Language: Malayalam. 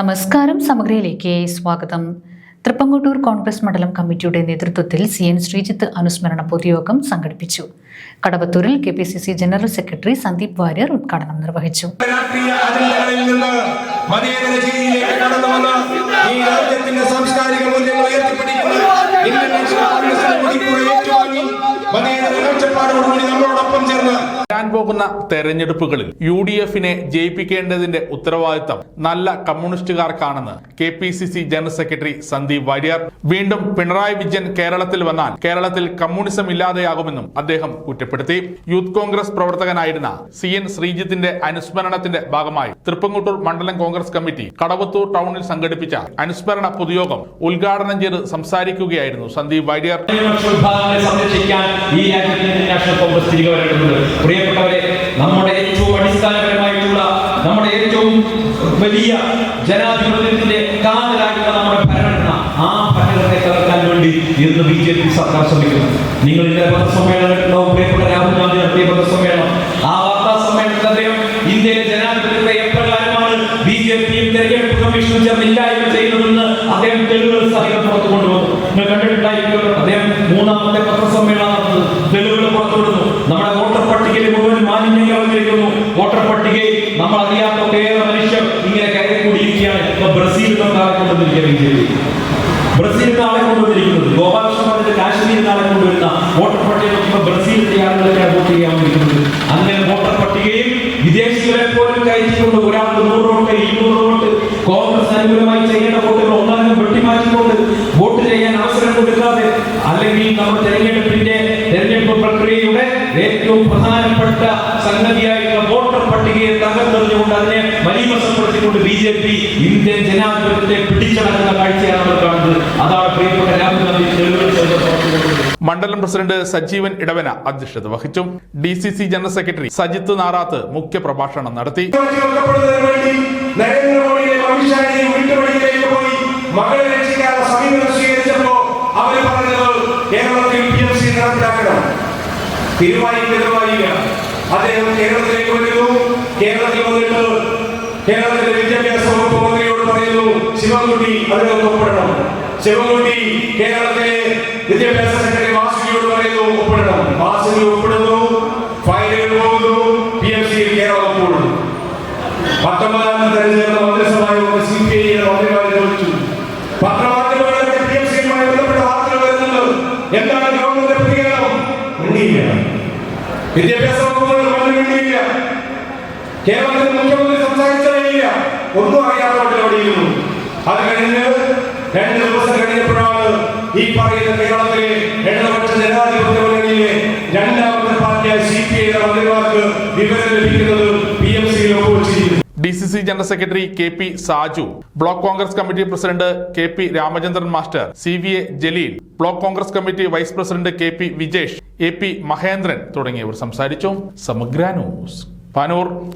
നമസ്കാരം. സമഗ്രയിലേക്ക് സ്വാഗതം. തൃപ്പങ്കോട്ടൂർ കോൺഗ്രസ് മണ്ഡലം കമ്മിറ്റിയുടെ നേതൃത്വത്തിൽ സി എൻ ശ്രീജിത്ത് അനുസ്മരണ പൊതുയോഗം സംഘടിപ്പിച്ചു. കടവത്തൂരിൽ K P C C general secretary Sandeep Warrier ഉദ്ഘാടനം നിർവഹിച്ചു. രാഷ്ട്രീയ വരാൻ പോകുന്ന തെരഞ്ഞെടുപ്പുകളിൽ യു ഡി എഫിനെ ജയിപ്പിക്കേണ്ടതിന്റെ ഉത്തരവാദിത്തം നല്ല കമ്മ്യൂണിസ്റ്റുകാർക്കാണെന്ന് K P C C general secretary Sandeep Warrier. വീണ്ടും പിണറായി വിജയൻ കേരളത്തിൽ വന്നാൽ കേരളത്തിൽ കമ്മ്യൂണിസം ഇല്ലാതെയാകുമെന്നും അദ്ദേഹം കുറ്റപ്പെടുത്തി. യൂത്ത് കോൺഗ്രസ് പ്രവർത്തകനായിരുന്ന സി എൻ ശ്രീജിത്തിന്റെ അനുസ്മരണത്തിന്റെ ഭാഗമായി തൃപ്പങ്കുട്ടൂർ മണ്ഡലം കോൺഗ്രസ് കമ്മിറ്റി കടവത്തൂർ ടൗണിൽ സംഘടിപ്പിച്ച അനുസ്മരണ പൊതുയോഗം ഉദ്ഘാടനം ചെയ്ത് സംസാരിക്കുകയായിരുന്നു സന്ദീപ് വാര്യർ. നാഷണൽ കോൺഗ്രസ് തിരികെ വരേണ്ടതുണ്ട് പ്രിയപ്പെട്ടവരെ നമ്മുടെ ഏറ്റവും അടിസ്ഥാനപരമായിട്ടുള്ള നമ്മുടെ ഏറ്റവും വലിയ ജനാധിപത്യത്തിന്റെ കാതലായിട്ടുള്ള നമ്മുടെ ഭരണഘടന ആ ഭരണത്തെ തകർക്കാൻ വേണ്ടി ഇന്ന് ബി ജെ പി സർക്കാർ ശ്രമിക്കുന്നു. നിങ്ങൾ ഇന്നലെ പത്രസമ്മേളനം പ്രിയപ്പെട്ട രാഹുൽ ഗാന്ധി നടത്തിയ പത്രസമ്മേളനം. ബ്രസീൽ നാളെ കൊണ്ടുവന്നിരിക്കുക ബി ജെ പി ബ്രസീൽ നാളെ കൊണ്ടുവന്നിരിക്കുന്നത് കൊണ്ടുവരുന്ന വോട്ടർ പട്ടിക നോക്കുമ്പോൾ ബ്രസീലിന്റെ ആളുകളൊക്കെയാണ് വോട്ട് ചെയ്യാൻ വിളിക്കുന്നത് അങ്ങനെ വോട്ടർ പട്ടികയിൽ വിദേശികളെ പോലും കയറ്റിക്കൊണ്ട് ഒരാൾക്ക് നൂറ് വോട്ട് ഇരുന്നൂറ് വോട്ട് കോൺഗ്രസ് അനുകൂലമായി ചെയ്യേണ്ട വോട്ടുകൾ ഒന്നടങ്കം വെട്ടിമാറ്റിക്കൊണ്ട് വോട്ട് ചെയ്യാൻ അവസരം കൊടുക്കാതെ അല്ലെങ്കിൽ നമ്മൾ തെരഞ്ഞെടുപ്പ് പട്ടികയെ തകർത്തെറിഞ്ഞുകൊണ്ട് അതിനെ മലീമസപ്പെടുത്തിക്കൊണ്ട് ബി ജെ പി ഇന്ത്യൻ ജനാധിപത്യത്തെ പിടിച്ചടക്കുന്ന കാഴ്ചയാണ് അവർ കാണുന്നത്. അതാണ് പ്രിയപ്പെട്ട രാഹുൽ ഗാന്ധി മണ്ഡലം പ്രസിഡന്റ് സജീവൻ ഇടവന അധ്യക്ഷത വഹിച്ചു. D C C general secretary Sajith Narath മുഖ്യ പ്രഭാഷണം നടത്തി കേൾക്കപ്പെടുന്നതിന് വേണ്ടി നരേന്ദ്രമോദിയെയും പോയി മകളെ രക്ഷിക്കാനുള്ള സമീപനം സ്വീകരിച്ചപ്പോ അവർ പറഞ്ഞത് കേരളത്തിൽ പി എം സി നടപ്പിലാക്കണം. തീരുമാനിക്കുന്നതുമായില്ല അദ്ദേഹം കേരളത്തിലേക്ക് വരുന്നു കേരളത്തിൽ വന്നിട്ട് കേരളത്തിലെ വിദ്യാഭ്യാസ വകുപ്പ് മന്ത്രിയോട് പറയുന്നു ശിവൻകുട്ടി അതിനൊന്ന് ഒപ്പിടണം ശിവൻകുട്ടി കേരളത്തിലെ വിദ്യാഭ്യാസ സെക്രട്ടറി വാസുകിയോട് പറയുന്നു ഒപ്പിടണം വാസുകി ഒപ്പിടുന്നു ഫയലുകൾ പോകുന്നു പി എം സി കേരളം ഒപ്പിടുന്നു പത്തൊമ്പതാം തെരഞ്ഞെടുത്ത മന്ത്രിസഭാ യോഗം സി പി ഐ മന്ത്രിമാരെ ചോദിച്ചു പത്രമാധ്യമങ്ങളിലൊക്കെ പി എം സിയുമായി ബന്ധപ്പെട്ട വാർത്തകൾ വരുന്നുണ്ട് എന്താണ് ഗവൺമെന്റ് പ്രതികരണം മിണ്ടിയില്ല വിദ്യാഭ്യാസ വകുപ്പുകൾ മന്ത്രി മിണ്ടിയില്ല കേരളത്തിൽ മുഖ്യമന്ത്രി സംസാരിച്ച കഴിയില്ല ഒന്നും അറിയാതെ അവിടെയിരുന്നു അത് കഴിഞ്ഞ് രണ്ട് ദിവസം കഴിഞ്ഞപ്പോഴാണ് ഈ പറയുന്ന കേരളത്തിലെ ഇടതുപക്ഷ ജനാധിപത്യ മുന്നണിയിലെ രണ്ടാമത്തെ പാർട്ടിയായ സി പി ഐയുടെ മന്ത്രിമാർക്ക് വിവരം ലഭിക്കുന്നത് P M ഒപ്പുവെച്ചിരിക്കുന്നു. D C C general secretary K P Saju block Congress committee president K P Ramachandran master C V A Jaleel block Congress committee vice president K P Vijesh A P Mahendran തുടങ്ങിയവർ സംസാരിച്ചു. സമഗ്ര ന്യൂസ്. പാനൂർ.